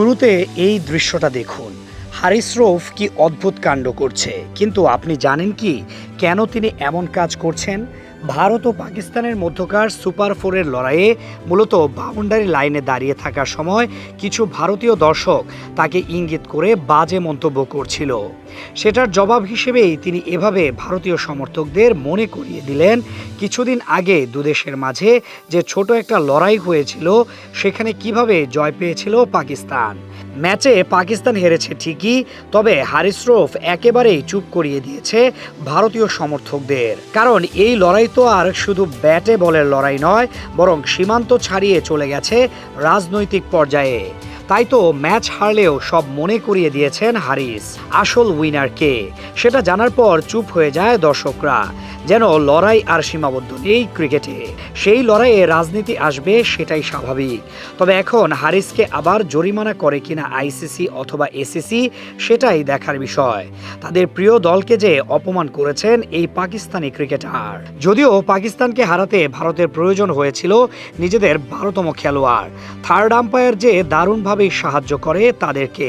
শুরুতে এই দৃশ্যটা দেখুন। হারিস রৌফ কি অদ্ভুত কাণ্ড করছে, কিন্তু আপনি জানেন কি কেন তিনি এমন কাজ করছেন? ভারত ও পাকিস্তানের মধ্যকার সুপার ফোরের লড়াইয়ে মূলত বাউন্ডারি লাইনে দাঁড়িয়ে থাকার সময় কিছু ভারতীয় দর্শক তাকে ইঙ্গিত করে বাজে মন্তব্য করছিল। সেটার জবাব হিসেবেই তিনি এভাবে ভারতীয় সমর্থকদের মনে করিয়ে দিলেন কিছুদিন আগে দুদেশের মাঝে যে ছোট একটা লড়াই হয়েছিল, সেখানে কীভাবে জয় পেয়েছিল পাকিস্তান। ম্যাচে পাকিস্তান হেরেছে ঠিকই, তবে হারিস রৌফ একেবারেই চুপ করিয়ে দিয়েছে ভারতীয় সমর্থকদের। কারণ এই লড়াই তো আর শুধু ব্যাটে বলের লড়াই নয়, বরং সীমান্ত ছাড়িয়ে চলে গেছে রাজনৈতিক পর্যায়ে। তাই তো ম্যাচ হারলেও সব মনে করিয়ে দিয়েছেন হারিস, আসল উইনার কে সেটা জানার পর চুপ হয়ে যায় দর্শকরা, যেন লড়াই আর সীমাবদ্ধ নেই ক্রিকেটে। সেই লড়াইয়ে রাজনীতি আসবে সেটাই স্বাভাবিক। তবে এখন হারিসকে আবার জরিমানা করে কিনা আইসিসি অথবা এসিসি, সেটাই দেখার বিষয়। তাদের প্রিয় দলকে যে অপমান করেছেন এই পাকিস্তানি ক্রিকেটার। যদিও পাকিস্তানকে হারাতে ভারতের প্রয়োজন হয়েছিল নিজেদের বারোতম খেলোয়াড় থার্ড আম্পায়ার যে দারুণভাবেই সাহায্য করে তাদেরকে?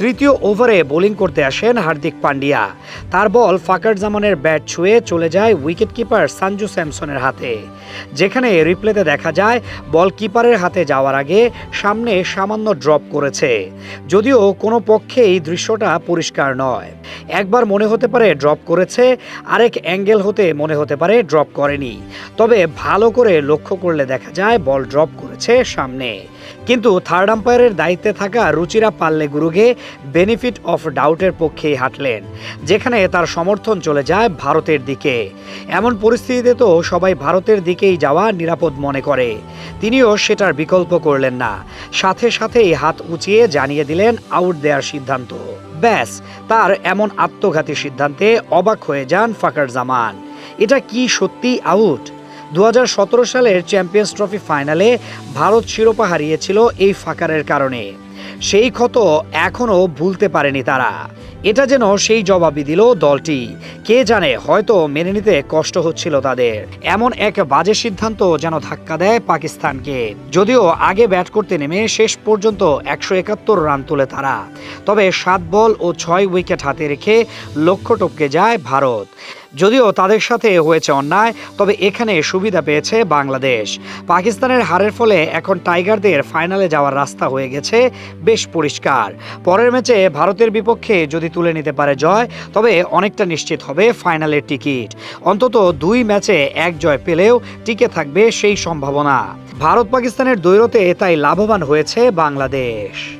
তৃতীয় ওভারে বোলিং করতে আসেন হার্দিক পান্ডিয়া তার বল ফাকার জামানের ব্যাট ছুঁয়ে চলে যায় উইকেট কিপার সঞ্জু স্যামসনের হাতে। যেখানে রিপ্লেতে দেখা যায় বল কিপারের হাতে যাওয়ার আগে সামনে সামান্য ড্রপ করেছে। যদিও কোনো পক্ষে এই দৃশ্যটা পরিষ্কার নয়। একবার মনে হতে পারে ড্রপ করেছে, আরেক অ্যাঙ্গেল হতে মনে হতে পারে ড্রপ করেনি। তবে ভালো করে লক্ষ্য করলে দেখা যায়, বল ড্রপ করেছে সামনে। কিন্তু থার্ড আম্পায়ারের দায়িত্বে থাকা রুচিরা পাল্লে গুরুগে বেনিফিট অফ ডাউটের পক্ষেই হাঁটলেন, যেখানে তার সমর্থন চলে যায় ভারতের দিকে। এমন পরিস্থিতিতে তো সবাই ভারতের দিকেই যাওয়া নিরাপদ মনে করে। তিনিও সেটার বিকল্প করলেন না। সাথে সাথেই হাত উঁচিয়ে জানিয়ে দিলেন আউট দেওয়ার সিদ্ধান্ত। ব্যাস, তার এমন আত্মঘাতী সিদ্ধান্তে অবাক হয়ে যান ফাকার জামান এটা কি সত্যি আউট? দু হাজার সতেরো সালের চ্যাম্পিয়ন্স ট্রফি ফাইনালে ভারত শিরোপা হারিয়েছিল এই ফাকারের কারণে। সেই ক্ষত এখনও ভুলতে পারেনি তারা। এটা যেন সেই জবাবই দিল দলটি। কে জানে, হয়তো মেনে নিতে কষ্ট হচ্ছিল তাদের। এমন এক বাজে সিদ্ধান্ত যেন ধাক্কা দেয় পাকিস্তানকে। যদিও আগে ব্যাট করতে নেমে শেষ পর্যন্ত একশো একাত্তর রান তুলে তারা। তবে সাত বল ও ছয় উইকেট হাতে রেখে লক্ষ্য টপকে যায় ভারত। যদিও তাদের সাথে হয়েছে অন্যায়, তবে এখানে সুবিধা পেয়েছে বাংলাদেশ। পাকিস্তানের হারের ফলে এখন টাইগারদের ফাইনালে যাওয়ার রাস্তা হয়ে গেছে বেশ পরিষ্কার। পরের ম্যাচে ভারতের বিপক্ষে যদি তুলে নিতে পারে জয়, তবে অনেকটা নিশ্চিত হবে ফাইনালের টিকিট। অন্তত দুই ম্যাচে এক জয় পেলেও টিকে থাকবে সেই সম্ভাবনা। ভারত পাকিস্তানের দ্বৈরতে তাই লাভবান হয়েছে বাংলাদেশ।